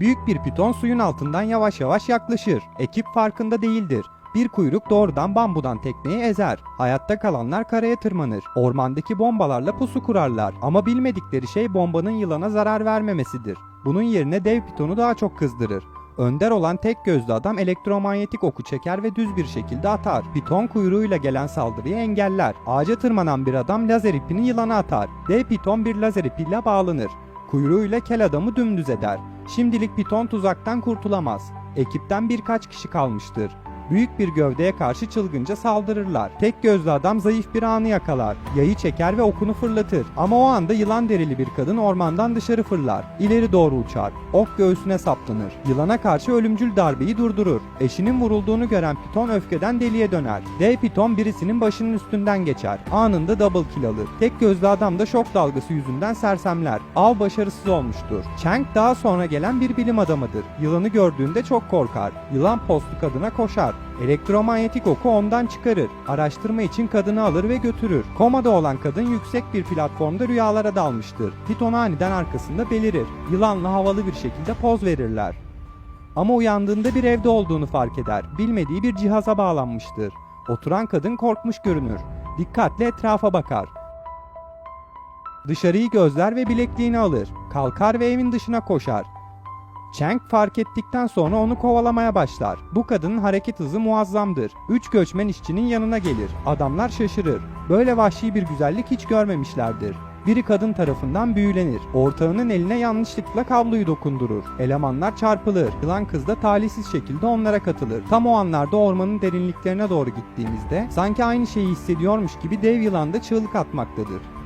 Büyük bir piton suyun altından yavaş yavaş yaklaşır. Ekip farkında değildir. Bir kuyruk doğrudan bambudan tekneyi ezer. Hayatta kalanlar karaya tırmanır. Ormandaki bombalarla pusu kurarlar. Ama bilmedikleri şey bombanın yılana zarar vermemesidir. Bunun yerine dev pitonu daha çok kızdırır. Önder olan tek gözlü adam elektromanyetik oku çeker ve düz bir şekilde atar. Piton kuyruğuyla gelen saldırıyı engeller. Ağaca tırmanan bir adam lazer ipini yılana atar. Dev piton bir lazer ipiyle bağlanır. Kuyruğuyla kel adamı dümdüz eder. Şimdilik piton tuzaktan kurtulamaz. Ekipten birkaç kişi kalmıştır. Büyük bir gövdeye karşı çılgınca saldırırlar. Tek gözlü adam zayıf bir anı yakalar. Yayı çeker ve okunu fırlatır. Ama o anda yılan derili bir kadın ormandan dışarı fırlar. İleri doğru uçar. Ok göğsüne saplanır. Yılana karşı ölümcül darbeyi durdurur. Eşinin vurulduğunu gören piton öfkeden deliye döner. Dev piton birisinin başının üstünden geçer. Anında double kill alır. Tek gözlü adam da şok dalgası yüzünden sersemler. Av başarısız olmuştur. Chang daha sonra gelen bir bilim adamıdır. Yılanı gördüğünde çok korkar. Yılan postu kadına koşar. Elektromanyetik oku ondan çıkarır. Araştırma için kadını alır ve götürür. Komada olan kadın yüksek bir platformda rüyalara dalmıştır. Piton aniden arkasında belirir. Yılanla havalı bir şekilde poz verirler. Ama uyandığında bir evde olduğunu fark eder. Bilmediği bir cihaza bağlanmıştır. Oturan kadın korkmuş görünür. Dikkatle etrafa bakar. Dışarıyı gözler ve bilekliğini alır. Kalkar ve evin dışına koşar. Chang fark ettikten sonra onu kovalamaya başlar. Bu kadının hareket hızı muazzamdır. Üç göçmen işçinin yanına gelir. Adamlar şaşırır. Böyle vahşi bir güzellik hiç görmemişlerdir. Biri kadın tarafından büyülenir. Ortağının eline yanlışlıkla kabloyu dokundurur. Elemanlar çarpılır. Yılan kız da talihsiz şekilde onlara katılır. Tam o anlarda ormanın derinliklerine doğru gittiğimizde sanki aynı şeyi hissediyormuş gibi dev yılan da çığlık atmaktadır.